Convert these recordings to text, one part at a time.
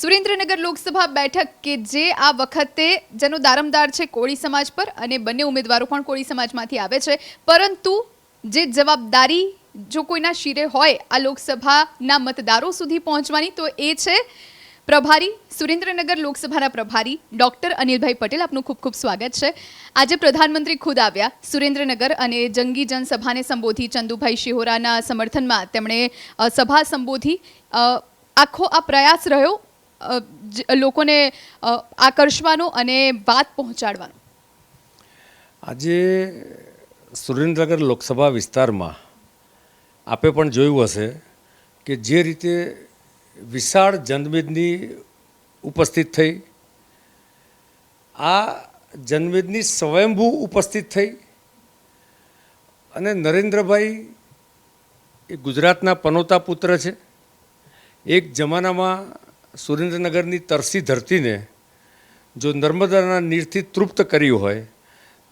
સુરેન્દ્રનગર લોકસભા બેઠક કે જે આ વખતે જેનો દારમદાર છે કોળી સમાજ પર અને બંને ઉમેદવારો પણ કોળી સમાજમાંથી આવે છે. પરંતુ જે જવાબદારી જો કોઈના શિરે હોય આ લોકસભાના મતદારો સુધી પહોંચવાની તો એ છે પ્રભારી, સુરેન્દ્રનગર લોકસભાના પ્રભારી ડોક્ટર અનિલભાઈ પટેલ. આપનું ખૂબ ખૂબ સ્વાગત છે. આજે પ્રધાનમંત્રી ખુદ આવ્યા સુરેન્દ્રનગર અને જંગી જનસભાને સંબોધી. ચંદુભાઈ શિહોરાના સમર્થનમાં તેમણે સભા સંબોધી. આખો આ પ્રયાસ રહ્યો. લોકોને આકર્ષવાનું અને વાત પહોંચાડવાનું. આજે સુરેન્દ્રનગર લોકસભા વિસ્તારમાં આપે પણ જોયું હશે કે જે રીતે વિશાળ જનમેદની ઉપસ્થિત થઈ, આ જનમેદની સ્વયંભૂ ઉપસ્થિત થઈ અને નરેન્દ્રભાઈ એ ગુજરાતના પનોતા પુત્ર છે. એક જમાનામાં સુરેન્દ્રનગરની તરસી ધરતીને જો નર્મદાના નીરથી તૃપ્ત કર્યું હોય,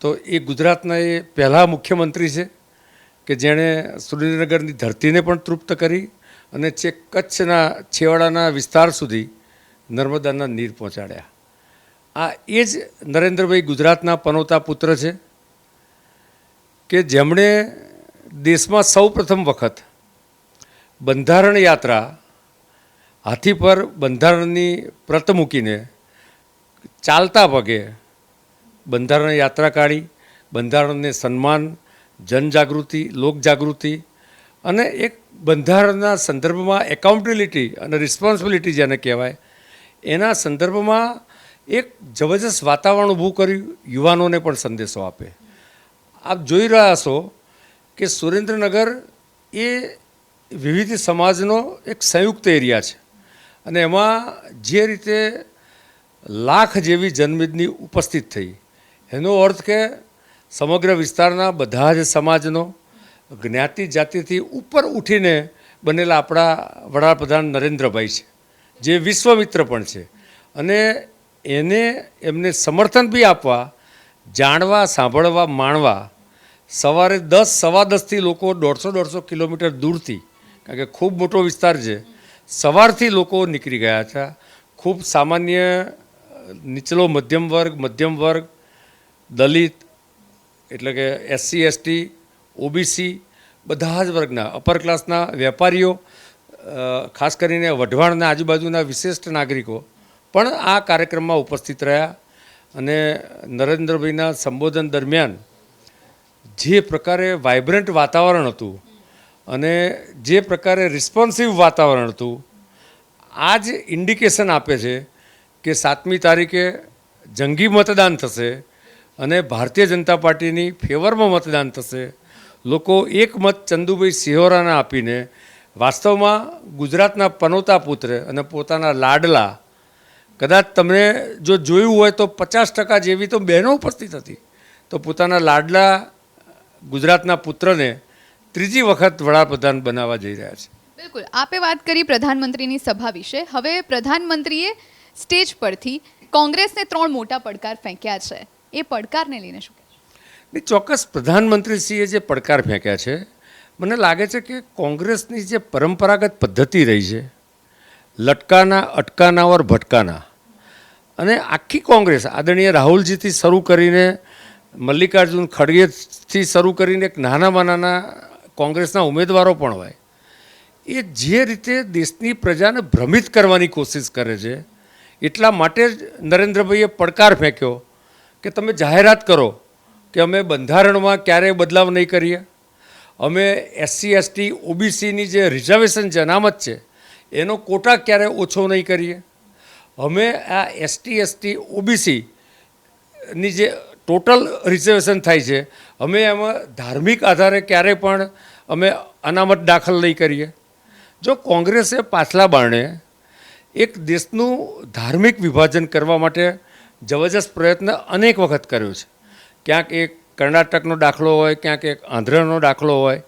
તો એ ગુજરાતના એ પહેલાં મુખ્યમંત્રી છે કે જેણે સુરેન્દ્રનગરની ધરતીને પણ તૃપ્ત કરી અને જે કચ્છના છેવાડાના વિસ્તાર સુધી નર્મદાના નીર પહોંચાડ્યા. આ એ જ નરેન્દ્રભાઈ ગુજરાતના પનોતા પુત્ર છે કે જેમણે દેશમાં સૌ પ્રથમ વખત બંધારણ યાત્રા હાથી પર બંધારણની પ્રત મૂકીને ચાલતા પગે બંધારણ યાત્રા કાઢી, બંધારણને સન્માન, જનજાગૃતિ, લોકજાગૃતિ અને એક બંધારણના સંદર્ભમાં એકાઉન્ટેબિલિટી અને રિસ્પોન્સિબિલિટી જેને કહેવાય, એના સંદર્ભમાં એક જબરજસ્ત વાતાવરણ ઊભું કર્યું, યુવાનોને પણ સંદેશો આપે. આપ જોઈ રહ્યા છો કે સુરેન્દ્રનગર એ વિવિધ સમાજનો એક સંયુક્ત એરિયા છે. અને એમાં જે રીતે લાખ જેવી જનમેદની ઉપસ્થિત થઈ, એનો અર્થ કે સમગ્ર વિસ્તારના બધા જ સમાજનો જ્ઞાતિ જાતિથી ઉપર ઉઠીને બનેલા આપણા વડાપ્રધાન નરેન્દ્રભાઈ છે, જે વિશ્વમિત્ર પણ છે. અને એને એમને સમર્થન બી આપવા, જાણવા, સાંભળવા, માણવા, સવારે દસ, સવા દસથી લોકો દોઢસો દોઢસો કિલોમીટર દૂરથી, કારણ કે ખૂબ મોટો વિસ્તાર છે સવારથી લોકો નીકળી ગયા હતા ખૂબ સામાન્ય, નીચલો મધ્યમ વર્ગ મધ્યમ વર્ગ, દલિત, એટલે કે એસસી એસટી ઓબીસી બધા જ વર્ગના અપર ક્લાસના વેપારીઓ ખાસ કરીને વઢવાણના આજુબાજુના વિશિષ્ટ નાગરિકો પણ આ કાર્યક્રમમાં ઉપસ્થિત રહ્યા અને નરેન્દ્રભાઈના સંબોધન દરમિયાન જે પ્રકારે વાઇબ્રન્ટ વાતાવરણ હતું અને જે પ્રકારે રિસ્પોન્સિવ વાતાવરણ હતું, આ જ ઇન્ડિકેશન આપે છે કે સાતમી તારીખે જંગી મતદાન થશે અને ભારતીય જનતા પાર્ટીની ફેવરમાં મતદાન થશે. લોકો એક મત ચંદુભાઈ સિહોરાને આપીને વાસ્તવમાં ગુજરાતના પનોતા પુત્ર અને પોતાના લાડલા, કદાચ તમને જો જોયું હોય તો પચાસ ટકા જેવી તો બહેનો ઉપસ્થિત હતી. તો પોતાના લાડલા ગુજરાતના પુત્રને ત્રીજી વખત વડાપ્રધાન બનાવવા જઈ રહ્યા છે. બિલકુલ. આપે વાત કરી પ્રધાનમંત્રીની સભા વિશે. હવે પ્રધાનમંત્રીએ સ્ટેજ પરથી કોંગ્રેસને ત્રણ મોટા પડકાર ફેંક્યા છે. એ પડકારને લઈને શું? ચોક્કસ પ્રધાનમંત્રીશ્રીએ જે પડકાર ફેંક્યા છે મને લાગે છે કે કોંગ્રેસની જે પરંપરાગત પદ્ધતિ રહી છે લટકાના અટકાના ઓર ભટકાના અને આખી કોંગ્રેસ આદરણીય રાહુલજીથી શરૂ કરીને મલ્લિકાર્જુન ખડગેથી શરૂ કરીને એક નાનામાં નાના કોંગ્રેસના ઉમેદવારો પણ હોય, એ જે રીતે દેશની પ્રજાને ભ્રમિત કરવાની કોશિશ કરે છે, એટલા માટે જ નરેન્દ્રભાઈએ પડકાર ફેંક્યો કે તમે જાહેરાત કરો કે અમે બંધારણમાં ક્યારેય બદલાવ નહીં કરીએ. અમે એસસી એસટી ઓબીસીની જે રિઝર્વેશન જનામત છે, એનો કોટા ક્યારેય ઓછો નહીં કરીએ. અમે આ એસટી એસટી ઓબીસીની જે ટોટલ રિઝર્વેશન થાય છે. અમે એમાં ધાર્મિક આધારે ક્યારેય પણ અમે અનામત દાખલ નહીં કરીએ. જો કોંગ્રેસે પાછલા બારણે એક દેશનું ધાર્મિક વિભાજન કરવા માટે જબરજસ્ત પ્રયત્ન અનેક વખત કર્યો છે. ક્યાંક એક કર્ણાટકનો દાખલો હોય, ક્યાંક એક આંધ્રનો દાખલો હોય.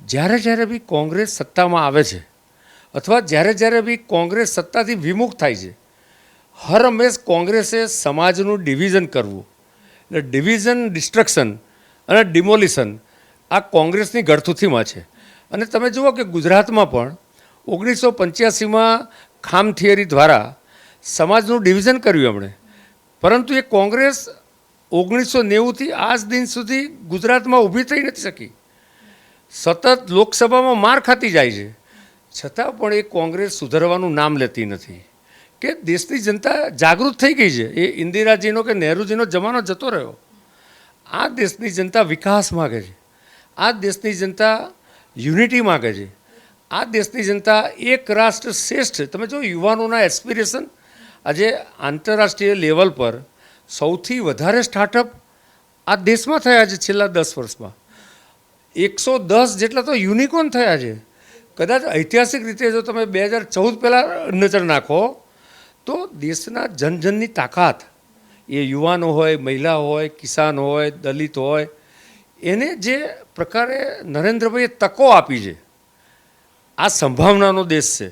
જ્યારે જ્યારે બી કોંગ્રેસ સત્તામાં આવે છે અથવા જ્યારે જ્યારે બી કોંગ્રેસ સત્તાથી વિમુખ થાય છે, હર હંમેશ કોંગ્રેસે સમાજનું ડિવિઝન કરવું. એટલે ડિવિઝન ડિસ્ટ્રક્શન અને ડિમોલિશન આ કોંગ્રેસની ગળથુથીમાં છે. અને તમે જુઓ કે ગુજરાતમાં પણ ઓગણીસો પંચ્યાસીમાં ખામ થિયરી દ્વારા સમાજનું ડિવિઝન કર્યું એમણે. પરંતુ એ કોંગ્રેસ ઓગણીસો નેવુંથી આજ દિન સુધી ગુજરાતમાં ઊભી થઈ નથી શકી. સતત લોકસભામાં માર ખાતી જાય છે. છતાં પણ એ કોંગ્રેસ સુધારવાનું નામ લેતી નથી. કે દેશની જનતા જાગૃત થઈ ગઈ છે. એ ઇન્દિરાજીનો કે નહેરુજીનો જમાનો જતો રહ્યો. આ દેશની જનતા વિકાસ માગે છે. આ દેશની જનતા યુનિટી માગે છે. આ દેશની જનતા એક રાષ્ટ્ર શ્રેષ્ઠ. તમે જો યુવાનોના એસ્પિરેશન આજે આંતરરાષ્ટ્રીય લેવલ પર સૌથી વધારે સ્ટાર્ટઅપ આ દેશમાં થયા છે છેલ્લા દસ વર્ષમાં. એકસો દસ જેટલા તો યુનિકોર્ન થયા છે. કદાચ ઐતિહાસિક રીતે જો તમે બે હજાર ચૌદ પહેલાં નજર નાખો તો દેશના જનજનની તાકાત, એ યુવાનો હોય, મહિલા હોય, કિસાન હોય, દલિત હોય, એને જે પ્રકારે નરેન્દ્રભાઈએ તકો આપી છે, આ સંભાવનાનો દેશ છે,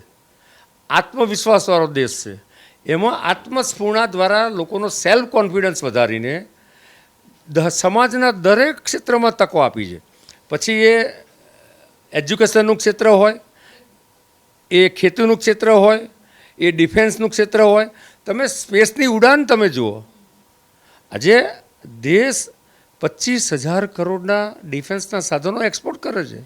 આત્મવિશ્વાસવાળો દેશ છે, એમાં આત્મસ્ફૂર્ણા દ્વારા લોકોનો સેલ્ફ કોન્ફિડન્સ વધારીને સમાજના દરેક ક્ષેત્રમાં તકો આપી છે. પછી એ એજ્યુકેશનનું ક્ષેત્ર હોય, એ ખેતીનું ક્ષેત્ર હોય એ ડિફેન્સનું ક્ષેત્ર હોય તમે સ્પેસની ઉડાન તમે જુઓ. આજે દેશ પચીસ હજાર કરોડના ડિફેન્સના સાધનો એક્સપોર્ટ કરે છે.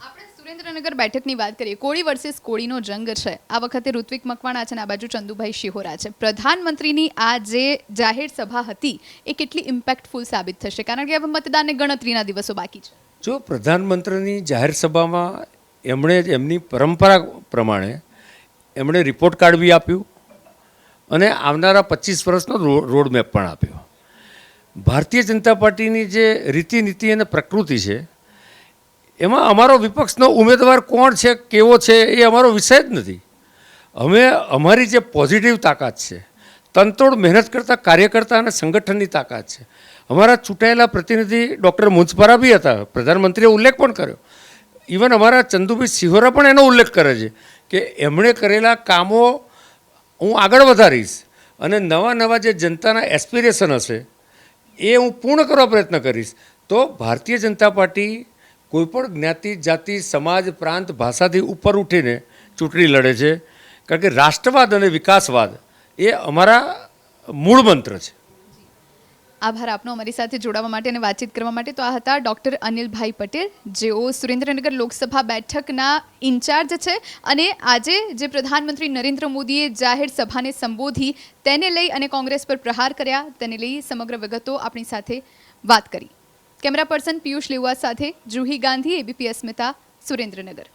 આપણે સુરેન્દ્રનગર બેઠકની વાત કરીએ. કોળી વર્સેસ કોળીનો જંગ છે. આ વખતે ઋત્વિક મકવાણા છે અને આ બાજુ ચંદુભાઈ શિહોરા છે. પ્રધાનમંત્રીની આ જે જાહેર સભા હતી એ કેટલી ઇમ્પેક્ટફુલ સાબિત થશે? કારણ કે હવે મતદાનને ગણતરીના દિવસો બાકી છે. જો પ્રધાનમંત્રીની જાહેર સભામાં એમણે એમની પરંપરા પ્રમાણે એમણે રિપોર્ટ કાર્ડ બી આપ્યું અને આવનારા પચીસ વર્ષનો રો- રોડ મેપ પણ આપ્યો. ભારતીય જનતા પાર્ટીની જે રીતિ નીતિ અને પ્રકૃતિ છે, એમાં અમારો વિપક્ષનો ઉમેદવાર કોણ છે, કેવો છે, એ અમારો વિષય જ નથી. અમે, અમારી જે પોઝિટિવ તાકાત છે, તનતોડ મહેનત કરતા કાર્યકર્તા અને સંગઠનની તાકાત છે. અમારા ચૂંટાયેલા પ્રતિનિધિ ડૉક્ટર મુંજપરા બી હતા, પ્રધાનમંત્રીએ ઉલ્લેખ પણ કર્યો. ઇવન અમારા ચંદુભાઈ સિહોરા પણ એનો ઉલ્લેખ કરે છે. કે એમણે કરેલા કામો હું આગળ વધારીશ અને નવા નવા જે જનતાના એસ્પિરેશન હશે, એ હું પૂર્ણ કરવા પ્રયત્ન કરીશ. તો ભારતીય જનતા પાર્ટી કોઈપણ જ્ઞાતિ, જાતિ, સમાજ, પ્રાંત, ભાષાથી ઉપર ઉઠીને ચૂંટણી લડે છે. કારણ કે રાષ્ટ્રવાદ અને વિકાસવાદ એ અમારા મૂળ મંત્ર છે. આભાર આપનો અમારી સાથે જોડાવા માટે અને વાતચીત કરવા માટે. તો આ હતા ડૉક્ટર અનિલભાઈ પટેલ, જેઓ સુરેન્દ્રનગર લોકસભા બેઠકના ઇન્ચાર્જ છે અને આજે જે પ્રધાનમંત્રી નરેન્દ્ર મોદીએ જાહેર સભાને સંબોધી તેને લઈ અને કોંગ્રેસ પર પ્રહાર કર્યા, તેને લઈ સમગ્ર વિગતો આપણી સાથે વાત કરી. કેમેરા પર્સન પિયુષ લેવા સાથે જુહી ગાંધી, એબીપી અસ્મિતા, સુરેન્દ્રનગર.